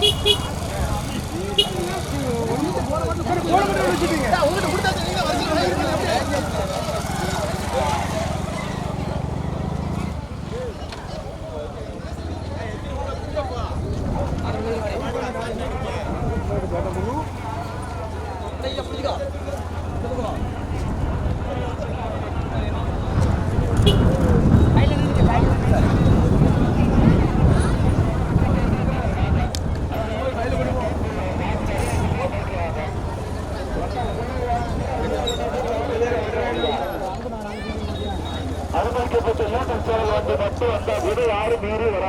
Beep, beep.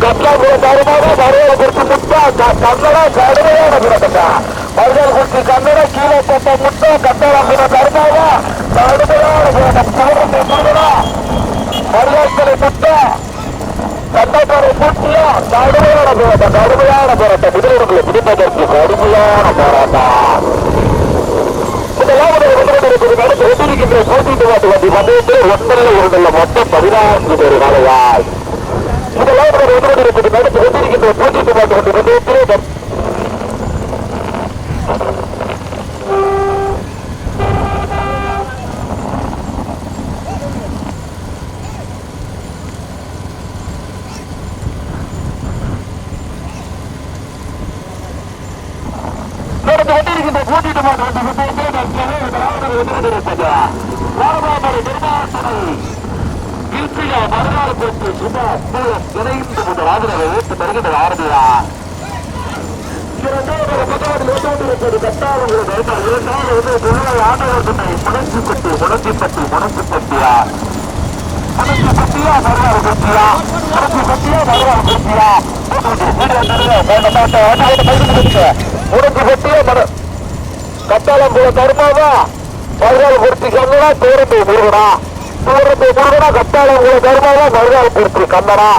ಕತ್ಲಾಗಿ ದಾರಿದಾಗ ದಾರಿಯ ಗುರುತು ಮುಟ್ಟ ಕನ್ನಡ ಕಡಿಮೆಯಾಗ ಬಿಡತಕ್ಕ ಮರದಲ್ಲಿ ಗುರುತು ಕನ್ನಡ ಕೀಲ ಕೊಟ್ಟ ಮುಟ್ಟ ಕನ್ನಡ ಬಿಡ ಕಡಿದಾಗ ಕನ್ನಡ ಮರದಲ್ಲಿ ಮುಟ್ಟ கட்டக்காரை பூட்டியா கடுமையான போராட்டம் கடுமையான போராட்டம் முதல்வர்களை பிடிப்பதற்கு கடுமையான போராட்டம் நடத்திருக்கின்ற போட்டிட்டு வாட்டு வண்டி மதத்தில் ஒன்றல்ல இரண்டல்ல மொத்தம் பதினான்கு பேர் வேலையாய் முதலாவது ஒன்றிருப்பது நடந்து கொண்டிருக்கின்ற போட்டிட்டு வாட்டு வண்டி பந்தயத்தில் நடந்து கொண்டிருக்கின்ற போட்டிட்டு வாட்டு வண்டி பந்தயத்தில் முதலாவது ஒன்றிருப்பது வாரமாமலை நிர்வாகத்துறை இன்றைய மறுநாள் குறித்து சுமார் இணைந்து முதல் ஆதரவை ஏற்று தருகின்ற ஆரம்பியார் இரண்டாவது முதலாவது ஏற்றோட்டிருப்பது கட்டாளங்கள் மறுநாள் பட்டியா முடங்கி மறுநாள் பட்டியா முடங்கி போல தருமாவா? மறுநாள் பூர்த்தி கண்ணனா தூரத்தை முருகனா? போராட்டத்தை முருகனா கத்தாளம் உங்களை தருமாவா மறுநாள் பூர்த்தி கண்ணனா.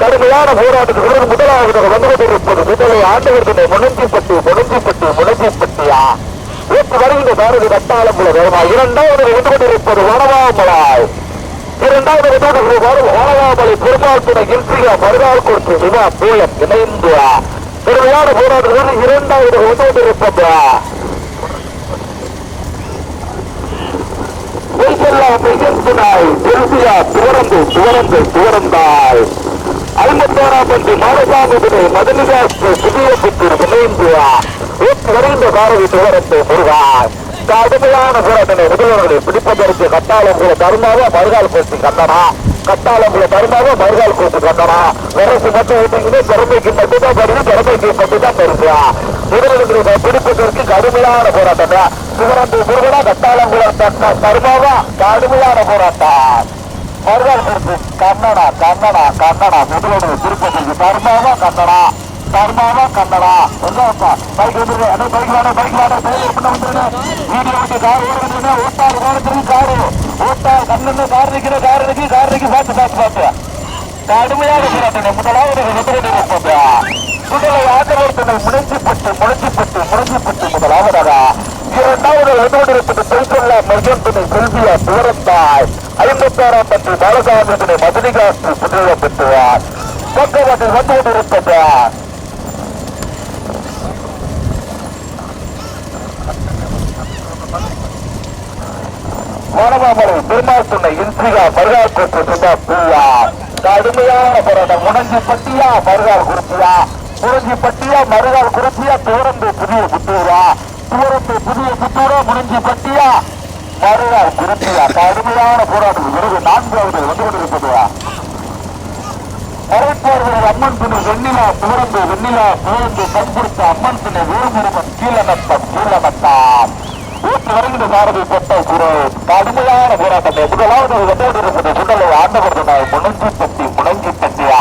கடுமையான போராட்டத்துக்கு முதலாவது வந்து கொண்டிருப்பது முதலை ஆண்டவர்களை முனஞ்சிப்பட்டு முனஞ்சிப்பட்டு முனஞ்சிப்பட்டியா? இப்ப வருகின்ற பாரதி கட்டாளம் போல வருமா இரண்டாவது வந்து கொண்டிருப்பது வனவாமலாய். இரண்டாவது வந்து கொண்டிருப்பது வனவாமலை பெருமாள் துணை இன்றியா மறுநாள் கொடுத்து விவா பூலம் இணைந்துவா. பெருமையான போராட்டத்தில் இரண்டாவது வந்து கொண்டிருப்பதா துவரந்து துவரந்து துவரந்தாய் ஐம்பத்தாறாம் பண்டி மாரசாமிபினை மதனிதாஸ்து இணைந்துவா வருகின்ற பாரதி துவரந்து முருகான் கடுமையான போராட்டனை முதல்வர்களை பிடிப்பதற்கு கட்டாளங்குள தருமாவா மறுகால் பேசி கட்டணம் கட்டாளங்குள தருமாக மறுகால் கூட்டு கண்டனா வரசு மட்டும் விட்டீங்கன்னா திறமைக்கு மட்டும்தான் பரிசு திறமைக்கு மட்டும்தான் பரிசு. முதலமைச்சருடைய பிடிப்பதற்கு கடுமையான போராட்டம். சிவராத்திரி முருகனா கட்டாளங்குளம் தருமாவா கடுமையான போராட்டம். மறுநாள் கூட்டு கண்ணனா கண்ணனா கண்ணனா முதலோடு திருப்பதிக்கு தர்மாவா கண்ணனா தர்மாவா கன்னடா எங்கப்பா பைக் வந்துருங்க. அந்த பைக் வேணும் பைக் வேணும் பைக் பண்ண வந்துருங்க வீடியோ விட்டு கார் ஓடுறதுங்க ஓட்டாரு ஓடுறதுக்கு காரு. ஓட்டா கண்ணு கார் நிக்கிற கார் பார்த்து பார்த்து பார்த்து கடுமையாக போராட்டம். முதலாவது முதலை ஆதரவர்த்தனை முனைஞ்சிப்பட்டு முனைஞ்சிப்பட்டு முனைஞ்சிப்பட்டு முதலாவதாக இரண்டாவது என்னோடு இருப்பது பெய்கொள்ள செல்வியா துவரந்தாய் ஐம்பத்தாறாம் பற்றி பாலகாமியத்தினை மதுரிகாஸ்து பெற்றுவார் பக்கவாட்டில் வந்து கொண்டிருப்பது மாணவாமலை பெருமாள் சொன்ன இன்றிகா பருகார் கோட்டு சுபா பூவா கடுமையான போராட்டம். முனஞ்சி பட்டியா பருகார் குறிப்பியா முனஞ்சி பட்டியா மருகார் குறிப்பியா தோரந்து புதிய புத்தூரா தூரத்து புதிய புத்தூரா முனஞ்சி பட்டியா மருகார் குறிப்பியா கடுமையான போராட்டம். விருது நான்காவது வந்து கொண்டிருப்பதுவா? மறைப்பார்கள் அம்மன் துணை வெண்ணிலா தூரந்து வெண்ணிலா தூரந்து கண்புடுத்த அம்மன் துணை வேறுமுருகன் கீழநத்தம் கீழநத்தாம். ஊற்று வருகின்ற சாரதி பொட்டை குரு கடுமையான போராட்டத்தை முதலாவது வெட்டோடிருப்பது சுடலை ஆண்டவர் துணை முனங்கி பட்டி முனங்கி பட்டியா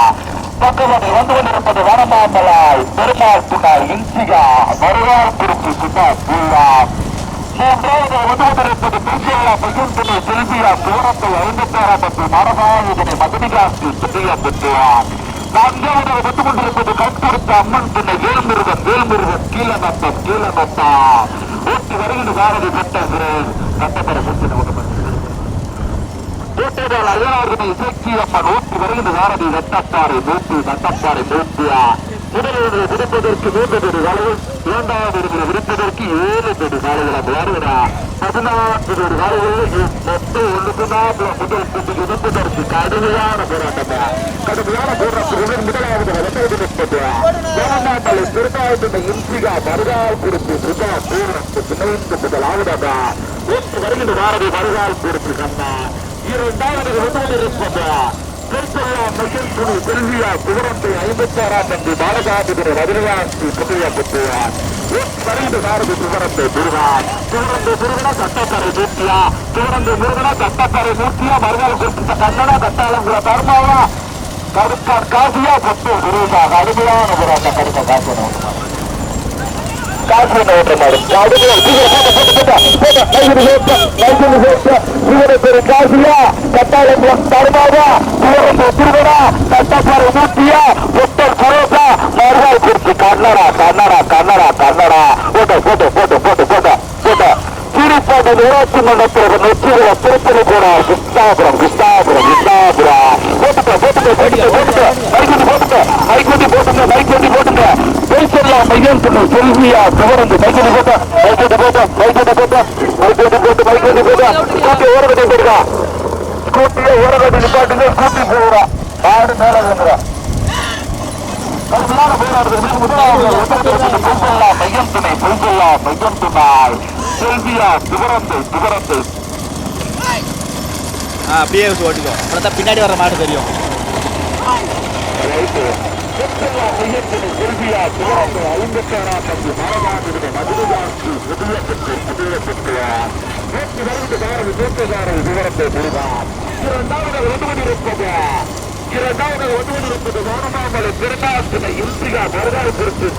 பக்கவாட்டில் வந்து கொண்டிருப்பது வனமாமலாய் பெருமாள் துணாய் இன்சிகா வருவார் திருச்சி சுபா பூவா மூன்றாவது ஒன்பது பிசிஆரா பசும் துணை செல்வியா சோரத்தை ஐம்பத்தாறாம் பத்து மரபாயுதனை மதுனிகாஸ்தி சுற்றியா பெற்றுவார் நான்காவது வந்து கொண்டிருப்பது கண்கொடுத்த அம்மன் துணை வேல்முருகன் வேல்முருகன் கீழநத்தம் கீழநத்தா ஓட்டி வருகிற பாரதி கட்டகிறேன் கட்டப்பட சுற்றி நமக்கு ஐயாயிரத்தி இசைச்சி அம்மன் ஊட்டி வருகின்ற பாரதி வெட்டப்பாறை நூற்றி வெட்டப்பாறை நூற்றியா முதலில் விடுப்பதற்கு மூன்று கோடி காலைகள் இரண்டாவது இடத்தில் விடுப்பதற்கு ஏழு கோடி காலைகளை வருகிறா பதினாறு கோடி காலைகளில் மொத்தம் ஒன்றுக்கு நாற்பது முதல் கூட்டி விடுப்பதற்கு கடுமையான போராட்டம் கடுமையான போராட்டத்துடன் முதலாவது வளர்ந்து நிற்பது. வேளாண்மலை திருநாயகத்தை இன்சிகா மறுகால் குறித்து சுதா பூரணத்துக்கு பிணைந்து முதலாவதா ஒன்று வருகின்ற பாரதி மறுகால் குறித்து கண்ணா. இரண்டாவது முதலிருப்பது திருச்செல்லா மையம் துணி செல்வியா குமரத்தை ஐம்பத்தி ஆறாம் தந்தி பாலகாபுதிர மதுரையாட்சி புதிய புத்துவார் வருகின்ற சாரதி குமரத்தை முருகான் குமரந்தை முருகனா கட்டக்கரை மூர்த்தியா? குமரந்தை முருகனா கட்டக்கரை மூர்த்தியா? மறுநாள் குறிப்பிட்ட கண்ணனா கட்டாளங்குள தர்மாவா? கருப்பான் காசியா? பத்து போராட்டம் காசு காசு ஓட்டமாடு இவருக்கு காசியா கட்டாளம் தருமாவா இவருக்கு கட்டப்பாறை மூட்டியா புத்தர் சரோசா மறுநாள் குறிச்சி Kannada Kannada Kannada Kannada photo photo photo photo photo photo சீரிப்பாட்டு ஊராட்சி மன்றத்தில் நெற்றிகளை திருப்பதி போனார் கிருஷ்ணாபுரம் கிருஷ்ணாபுரம் கிருஷ்ணாபுரம் போட்டுக்க போட்டுக்க போட்டுக்க சொன்ன செல்வியா சுவரந்து மைக்குட்டி போட்ட மைக்குட்டி போட்ட மைக்குட்டி போட்ட மைக்குட்டி போட்டு மைக்குட்டி போட்ட. ஸ்கூட்டி ஓரகட்டி போடுறா ஸ்கூட்டியை ஓரகட்டி நிப்பாட்டுங்க ஸ்கூட்டி போடுறா ஆடு மேல பொங்கல்லா மையம் துணை பொங்கல்லா மையம் துணாய் செல்வியா ஆ அப்படியே ஓட்டிக்கோ. அப்புறம் தான் பின்னாடி வர மாட்டு தெரியும். ரைட்டு பொங்கல்லா மையம் துணை செல்வியா சிவரந்தை மதுரகாட்சி விவரத்தை பெறுவார் இரண்டாவது ஒன்று கொண்டிருப்பது இரண்டாவது ஒன்று கொண்டிருப்பது வானமாமலை திருநாசினை இன்சிகா மறுநாள் குறித்து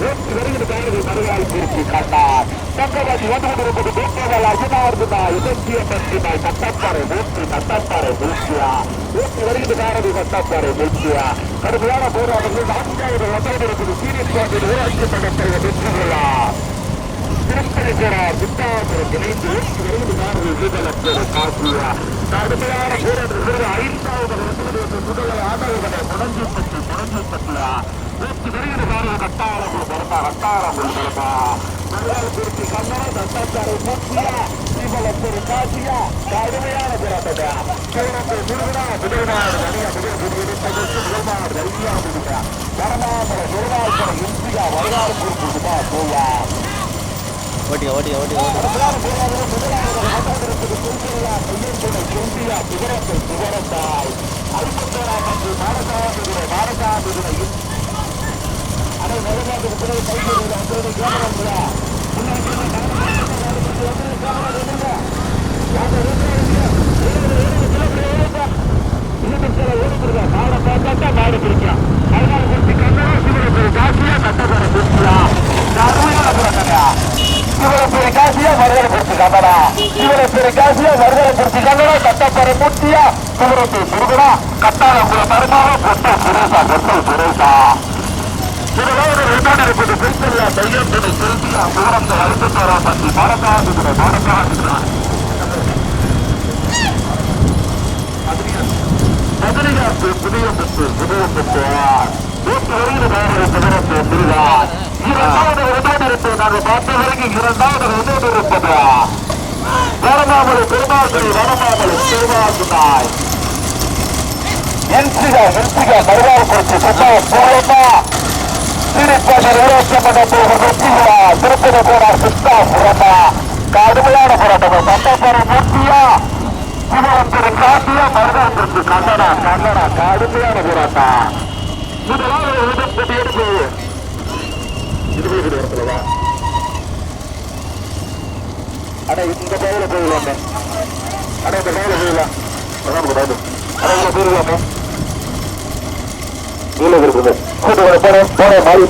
சுபா வருகிற பாரதி மறுநாள் குறித்து கண்டார் தங்கவாதி வந்து கொண்டிருப்பது தூக்கங்கள் அஜினார்துனா இலக்கிய பற்றினாய் தட்டப்பாறை நூற்றி தட்டப்பாறை நூற்றியா நூற்றி வருகிற பாரதி தட்டப்பாறை நூற்றியா கடுமையான போராட்டங்கள் நான்காவது வந்து கொண்டிருப்பது சீரியஸ் பாட்டில் ஊராட்சி மன்றத்தில் வெற்றிகளார் திருப்பதிக்கிறார் புத்தாபுரம் இணைந்து இருபது நான்கு வீதலத்தோடு காசியா கடுமையான போராட்டத்தில் ஐந்தாவது வருஷத்தில் முதலை ஆதரவுகளை பற்றி முடஞ்சு பற்றியா நூற்றி வருகிற காரிய கட்டாளங்கள் பிறந்தா கட்டாளங்கள் பிறந்தா மலையாள குறிச்சி கண்ணா தட்டாச்சாரை மூச்சியா ஸ்ரீபலத்தூர் காசியா கடுமையான போராட்டத்தை சூரத்தை முருகனா முதல்நாடு தனியா முதல் புதிய முதல்நாடு தனியா உங்களை சுரேஷா சுரேஷா முதலாவது இருப்பது பெருசல்ல தையத்தினை அழுத்தத்தாரா பற்றி புதிய புதிய வருகிற இரண்டாவது இருப்பது நாங்கள் பார்த்த வரைக்கும் இரண்டாவது ரெண்டாவது இருப்பது வரமாமலை பெருமாள் வரமாமலை பெருமாள் என்சிகா என்சிகா மறுநாள் குறித்து சொன்னா திருப்பதி ஊராட்சி மன்றத்தில் திருப்பதி போனார் சுத்தா புறமா கடுமையான போராட்டம் சட்டப்பேரவை மூர்த்தியா காட்டியா கன்னடா கன்னடா கடுமையான போராட்டம் முதலாவது எதிர்ப்பு எடுப்பு இருபது இடத்துலவா அட இந்த பகுதியில் போயிடலாமே அட இந்த பகுதியில் போயிடலாம் அதான் அட போயிடலாமே இருக்குது கூட்டு வர போறேன் போறேன் மாறி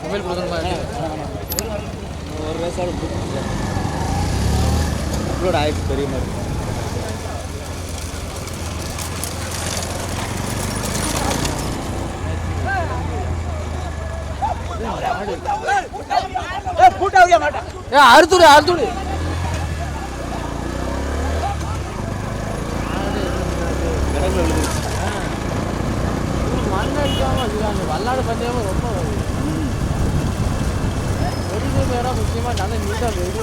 மொபைல் கொடுக்கணுமா ஒரு வயசோட அப்லோட் ஆயிடுச்சு பெரிய மாதிரி அறுத்துடு அறுத்துடு എന്താ വെയിൽ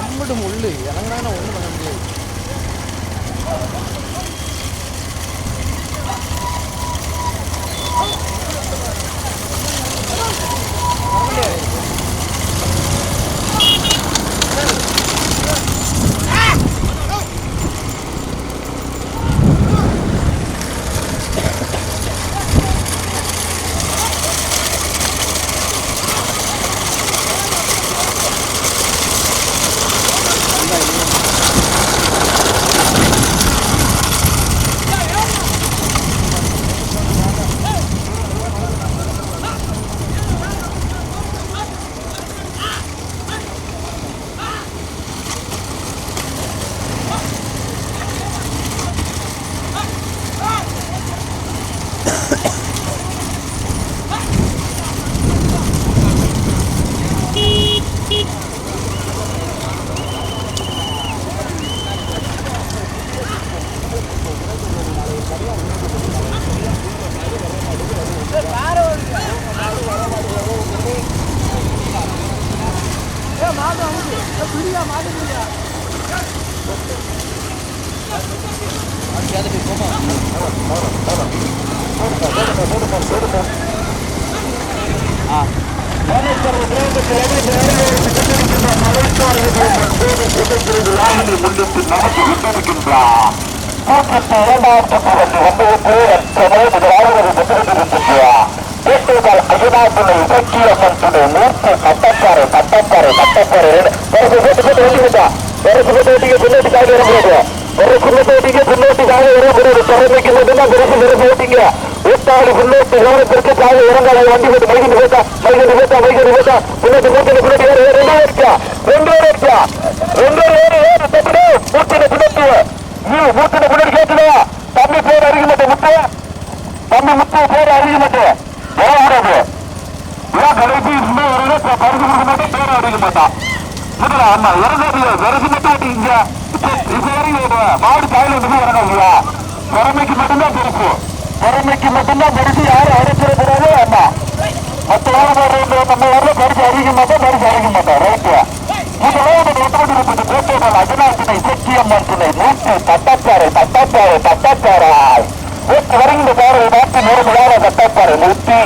അങ്ങോട്ട് മുള്ളി ഇറങ്ങാനോ ഒന്നും പറയാൻ പറ്റില്ല Yeah. பண்ண முடியாது முன்னிட்டு நமக்கு விட்டிருக்கின்றார் நூற்றுக்கு இரண்டாயிரத்தி பதினெட்டு ஒன்பது முதலாவது பெற்றிருக்கின்றார் கேட்டுகள் அகிலாத்துணை இலக்கியம்மன் துணை நூற்று கட்டப்பாறை கட்டப்பாறை கட்டப்பாறை ஒரு போட்டு போட்டு வெட்டி விட்டா ஒரு குள்ளத்தை வெட்டிங்க பின்னோட்டுக்காக இறங்குறது ஒரு குள்ளத்தை வெட்டிங்க பின்னோட்டுக்காக இறங்குறது திறமைக்கு மட்டும்தான் பெருசு பெருசு வெட்டிங்க ஊட்டாளி பின்னோட்டு கவனத்திற்காக இறங்காத வண்டி போட்டு மைகிட்டு போட்டா மைகிட்டு போட்டா மைகிட்டு போட்டா பின்னோட்டு மூட்டின பின்னாடி ஏறு ரெண்டு ஏறிச்சா ரெண்டு ஏறிச்சா ரெண்டு ஏறு ஏறு தட்டு மூட்டின பின்னோட்டு நீ மூட்டின பின்னாடி கேட்டுதா தம்பி பேர் அறிக்க மாட்டேன் முத்து தம்பி முத்து பேர் அறிக்க மாட்டேன் வரக்கூடாது ஏன் கடைசி இன்னும் ஒரு இடம் பரிசு கொடுக்க மாட்டேன் பேர் அறிக்க முதல்ல ஆமா இறங்காது விரசு மட்டும் ஓட்டிங்க இப்ப இறங்கி வந்து இறங்காதியா திறமைக்கு மட்டும்தான் பெருசு திறமைக்கு மட்டும்தான் பெருசு யாரும் அரைச்சிடக்கூடாது மற்ற நம்ம பரிசு மாட்டோம் பரிசு மாட்டோம் ரைட்டு நோட்டப்பட்டிருப்பது கோட்டைகள் அஜனாசினை சத்தியம்மன் துணை நூற்று தட்டப்பாறை தட்டப்பாறை தட்டப்பாறாய் ஓட்டு வருகின்ற பாறை நாட்டு நேர்மையான தட்டப்பாறை நூற்றி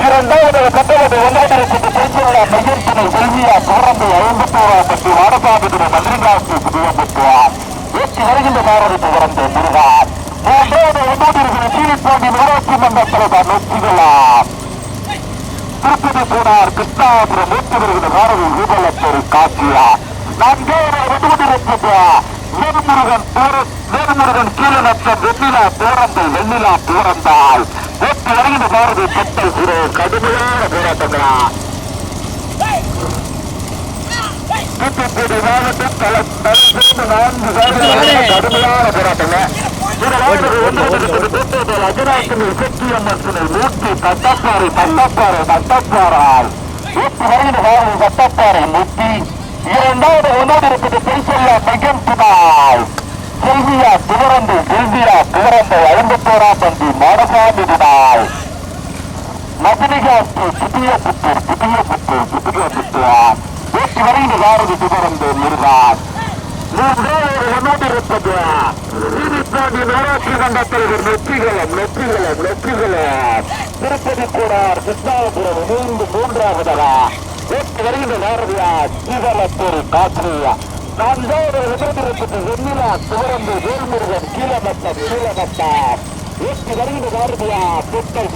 இரண்டாவது கட்டளை ஒன்றாயிரத்துக்கு திருச்சிருளா மையம் துணை செல்வியா தொடர்ந்து ஐம்பத்தோராம் பற்றி வாடசாமி துணை மந்திரிகாசி புதியம்பட்டுவார் ஓட்டு வருகின்ற பாரதி தொடர்ந்து முருகார் மூன்றாவது ஒன்பது சீனிப்பாண்டி நகராட்சி மன்ற தலைவர் நோக்கிகளாம் திருப்பதி போனார் கிருஷ்ணாபுரம் நூற்றி வருகிற பாரதி ரூபலத்தொரு காட்சியா நான்காவது ஒன்பது வேறுமுருகன் வேறுமுருகன் கீழநத்தம் வெண்ணிலா பேரந்தை வெண்ணிலா பேரந்தால் ஓட்டு வருகிற பாரதி பட்டை குரு கடுமையான போராட்டங்களா தூத்துக்குடி மாவட்டம் தலை தலை நான்கு சாதனைகள் கடுமையான போராட்டங்க தட்டப்பாறை தட்டப்பாறை தட்டப்பாறால் நூற்றி பாரதி தட்டப்பாறை நூற்றி இரண்டாவது ஒன்றோடு இருக்குது பெருசல்ல மையம் செல்வியா துவரந்து செல்வியா துவரந்து ஐம்பத்தோராம் பந்தி மாடசாமி துணாய் மதுனிகாஸ்து புதிய புத்தூர் புதிய புத்தூர் புதிய புத்தூர். வீட்டு வருகிற பாரதி துவரந்து முருகான் நெற்றிகளம் நெற்றிகளம் நெற்றிகளம். திருப்பதி கூடார் கிருஷ்ணாபுரம் மூன்று மூன்றாவதா நேற்று வருகின்ற பாரதியா சீவலத்தூர் காற்றியா நான்காவது எதிர்த்திருப்பது வெண்ணிலா சிவரம்பு வேல்முருகன் கீழமட்ட கீழமட்டம் நேற்று வருகின்ற பாரதியா புத்தல்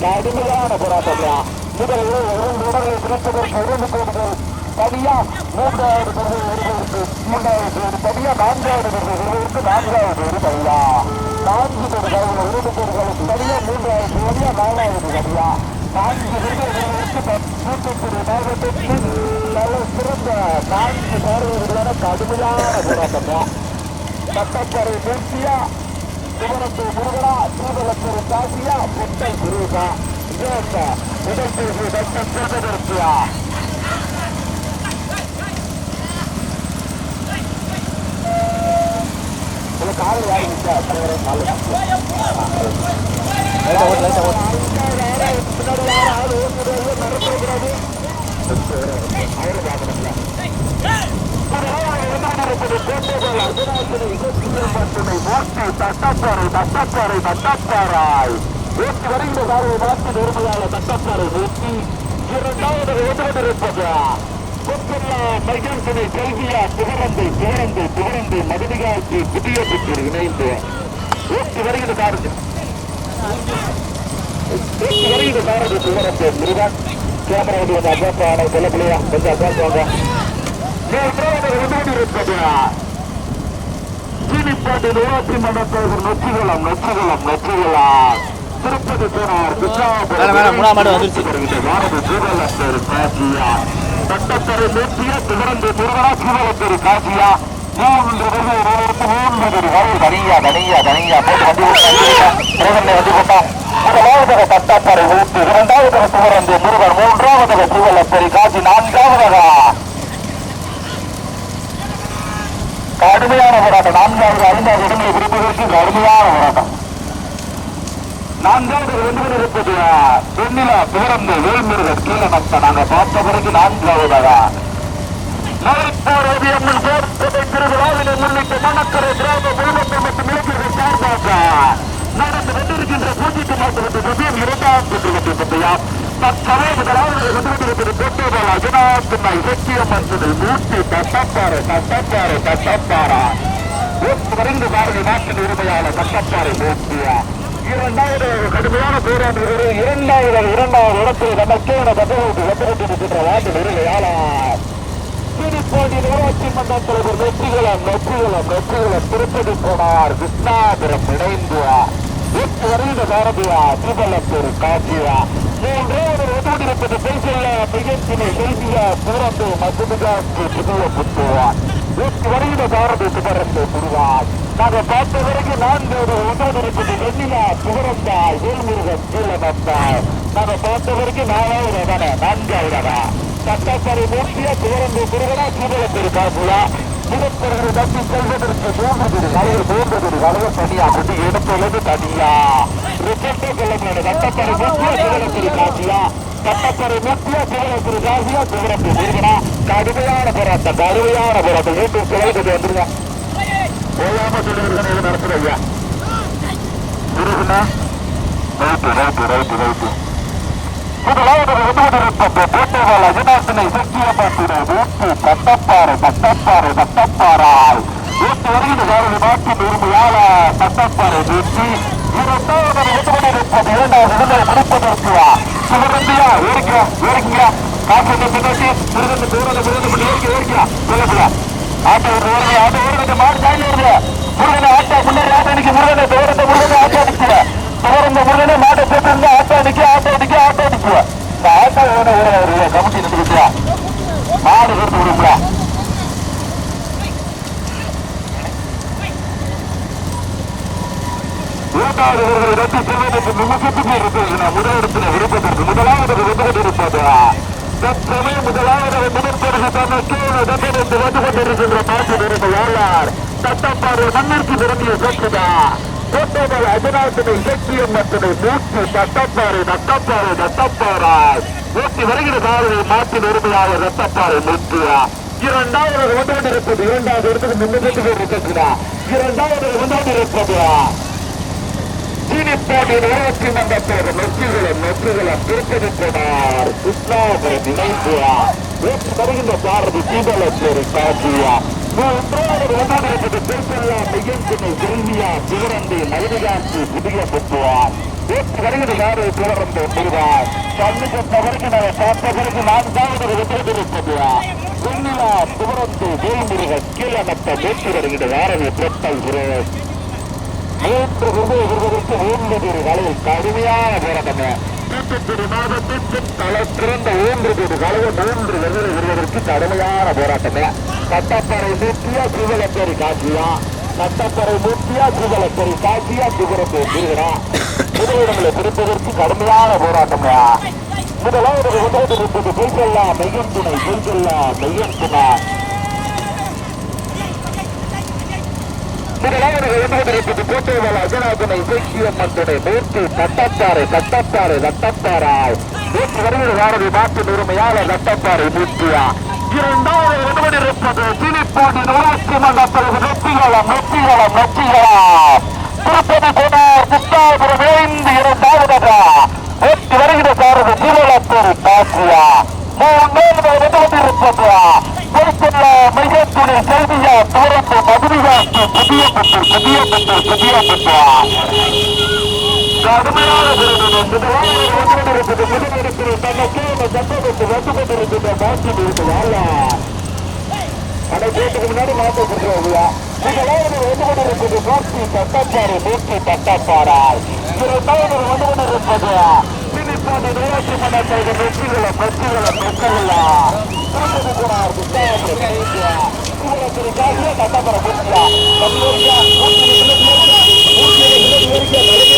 கடுமையான போராட்டம்யா முதல் இரண்டு உடலை பிடிப்பதற்கு இரண்டு கோடிகள் தனியா மூன்றாவது பிறகு ஒருவருக்கு மூன்றாவது பேர் தனியா நான்காவது பிறகு ஒருவருக்கு நான்காவது பேர் தனியா நான்கு பேர் கையில் இரண்டு பேர்களுக்கு தனியா மூன்றாவது தனியா நாலாவது தனியா நான்கு பேர்கள் தூத்துக்குடி மாவட்டத்தில் நல்ல சிறந்த நான்கு பார்வைகளான கடுமையான போராட்டம் சட்டப்பறை பேசியா சிவனத்தூர் முருகனா சீவலத்தூர் காசியா புட்டை குருகா இதோட்ட முதல் பேசிய டாக்டர் சிறந்ததற்கியா உங்களுக்கு ஆள் வாங்கிச்சா தலைவரே காலை தட்டப்பாறை தட்டப்பாறை தட்டப்பாறாய் நேற்று வருகிற காரை மாற்றி நிர்மலால தட்டப்பாறை நோக்கி இரண்டாவது எதிர்த்திருப்பது கொத்தல்லா மைதானத்தினை கல்வியா புகழந்தை புகழந்தை புகழந்தை மதுமிகாவுக்கு புதிய புத்தூர் இணைந்து ஊட்டி வருகிற காரது ஊட்டி வருகிற காரது புகழந்தை முருகன் கேமரா வந்து கொஞ்சம் அட்வான்ஸ் ஆகணும் சொல்ல பிள்ளையா கொஞ்சம் அட்வான்ஸ் வாங்க மூன்றாவது எதிர்த்திருப்பது திருப்பதி போனார் காசியா நூற்றிய திகழ்ந்து முருகனா காசியா மூன்று மூன்று வரை தனியா தனியா தனியா போட்டு வண்டி முருகனை வந்து முதலாவதாக தட்டாப்பாறை ஊட்டு இரண்டாவதாக சிவரந்து முருகன் மூன்றாவதாக ஜீவலத்தரி காசி நான்காவதாக. கடுமையான போராட்டம். நான்காவது ஐந்தாவது இடங்களை விரும்புவதற்கு கடுமையான போராட்டம். நான்காவது ரெண்டு பேர் இருப்பது வெண்ணிலா பிறந்து வேல்முருகன் கீழமத்த நாங்க பார்த்த பிறகு நான்காவதாக. கொண்டிருக்கின்ற பூஜ்ஜித்து இரண்டாம் சுற்றுவத்தை பற்றியா தற்சமய முதலாவது கொண்டிருக்கிறது கொட்டேபால் அஜனாத்துமை சத்தியம்மன் துணை மூட்டி தட்டப்பாறை தட்டப்பாறை தட்டப்பாரா வரைந்து பாருங்கள் நாட்டின் உரிமையான தட்டப்பாறை மூட்டியா இரண்டாவது கடுமையான போராட்டம். இரண்டாவது இரண்டாவது இடத்தில் நமக்கேன பதவிக்கு வந்துவிட்டிருக்கின்ற வார்டு உரிமையாளர் திருப்பதி நகராட்சி மன்ற தலைவர் வெற்றிகளம் வெற்றிகளம் வெற்றிகளம் திருப்பதி போனார் கிருஷ்ணாபுரம் இணைந்து எட்டு வருகிற பாரதியா திருவள்ளத்தூர் காட்சியா மூன்றாவது ஒதுக்கிருப்பது பெய்சல்ல மிகச்சினை செல்வியா சூரந்து மதுமிகாக்கு புதிய புத்துவார் வருகிற பாரதி சுபரந்து புரிவார் நாங்கள் பார்த்த வரைக்கும் நான்காவது ஒன்றாவது வெண்ணிலா சுகரந்தா வேல்முருகன் கீழமந்தாய் நாங்கள் பார்த்த வரைக்கும் நாலாவது நான்காவது சட்டப்பறை மூர்த்தியா சிவரந்து முருகனா சீதளத்திரு காசுலா மிகப்பெரிய தப்பி செல்வதற்கு மூன்று பேர் தலைவர் மூன்று பேர் தலைவர் தனியா. குட்டி இடத்துலது தனியா ரிப்போர்ட்டே சொல்ல முடியாது சட்டப்பறை மூர்த்தியா சிவலத்திரு காசுலா முக்கிய சிவரத்திரி காசியா. சிவரத்து இருக்கா கடுமையான போராட்டம். கடுமையான போராட்டம். யூடியூப் சிவலுக்கு வந்துருங்க இருக்குண்ணா ரைட்டு ரைட்டு ரைட்டு ரைட்டு. முதலாவது விடுவதற்கு போட்டவாள் அஜினாசனை சக்திய பார்க்கிறது ஊட்டு தட்டப்பாறை தட்டப்பாறை தட்டப்பாறாய் ஊட்டு வருகிற சாரதி நாட்டின் உரிமையாள தட்டப்பாறை நீட்டி இரண்டாவது விடுவதற்கு இரண்டாவது விடுதலை முடிப்பதற்கு சிவகந்தியா ஏறிக்க ஏறிக்க காசு பின்னாடி முருகன் தூரம் முருகன் பண்ணி ஏறிக்க ஆட்டோ ஒரு ஆட்டோ ஒரு மாடு தாண்டி வருது முருகனை ஆட்டா முன்னாடி ஆட்டோ நிக்க முருகனை தூரத்தை முருகனை நிக்கிற தூரந்த முருகனை மாட்டை போட்டு ஆட்டோ நிக்க ஆட்டோ நிக்க ஆட்டோ நிக்குவ இந்த ஆட்டோ வேணும் வேற ஒரு கமிட்டி நின்றுக்கிட்டியா மாடு கொடுத்து விடுங்களா இரண்டாவது இவர்கள் ரத்து செய்வதற்கு நிமிஷத்துக்கு இருக்கிறது முதலிடத்தில் விருப்பத்திற்கு முதலாவது வந்து கொண்டிருப்பது தற்சமயம் முதலாவது முதற்படுகை தனக்கு தண்டனைந்து வந்து கொண்டிருக்கின்ற பாட்டு நிறுத்த யார் தட்டப்பாடு மண்ணிற்கு நிரம்பிய சொத்துதா கோட்டைகள் அஜனாத்தினை இலக்கியம் மற்றும் மூச்சு தட்டப்பாறை தட்டப்பாறை தட்டப்பாறாய் ஊட்டி வருகிற சாரதி மாற்றி நிறுமையாக ரத்தப்பாறை மூச்சியா இரண்டாவது ஒன்றாண்டு இருப்பது இரண்டாவது இடத்துக்கு பேர் இருக்கிறா இரண்டாவது வந்து கொண்டிருப்பது சீனிப்பாடி நகராட்சி மன்றத்தோட நெற்றிகளை நெற்றிகளை திருப்பதி போனார் கிருஷ்ணாபுரம் இணைப்புவா ஏற்று வருகின்ற பாரதி சீதலச்சேரி காட்சியா மூன்றாவது ஒன்றாவது திருப்பதியா மிகஞ்சினை திரும்பியா சிவரந்தி மயிலிகாந்தி புதிய புத்துவார் ஏற்று யாரு சிவரந்தை முருகார் கண்ணுக்கு தவறுகிற காப்பதற்கு நான்காவது வெற்றிருப்பதுவா சுண்ணிலா சிவரந்தி வேல்முருகன் கீழமட்ட மேற்கு வருகிற யாரவி பிரத்தல் சுரேஷ் மூன்று விருது விருதுக்கு மூன்று ஒரு வலையில் கடுமையான போராட்டமே தூத்துக்குடி தலை சிறந்த மூன்று கோடி வலையை மூன்று விருது விருதுக்கு கடுமையான போராட்டமே கட்டப்பறை மூர்த்தியா சிவலக்கரி காட்சியா? கட்டப்பறை மூர்த்தியா சிவலக்கரி காட்சியா? சிவரத்தை திருவிழா முதலிடங்களை பிடிப்பதற்கு கடுமையான போராட்டம்யா. முதலாவது முதலிடம் இருப்பது பொய்சல்லா மையம் துணை பொய்சல்லா மையம் துணை முதலாவது எழுநூறு கோட்டைவாள அஜனாதனை இசைக்கியம்மன் துணை மூர்த்தி தட்டப்பாறை தட்டப்பாறை தட்டப்பாறாய் நேற்று வருகிற வாரதி நாட்டு உரிமையாளர் தட்டப்பாறை மூர்த்தியா இரண்டாவது எழுநூறு இருப்பது சிலிப்பாடி நூறாட்சி மன்றத்தில் நெற்றிகளம் நெற்றிகளம் நெற்றிகளம். திருப்பதி போனார் புத்தாபுரம் இணைந்து இரண்டாவதாக நேற்று வருகிற சாரதி திருவள்ளத்தூர் காட்சியா மூன்றாவது எழுநூறு இருப்பது? பொறுப்புள்ள மையத்துணை செய்தியா தூரத்து மதுரையாக்கு புதிய புத்தூர் புதிய புத்தூர் புதிய புத்தூர் கடுமையான முன்னாடி மாற்ற கொடுக்குறோம்யா முதலாவது வந்து கொண்டிருப்பது இரண்டாவது வந்து கொண்டிருப்பது பின்னிப்பாடு நூறாட்சி மன்றத்தை வெற்றிகளை வெற்றிகளை பெற்றவில்லை திருப்பதி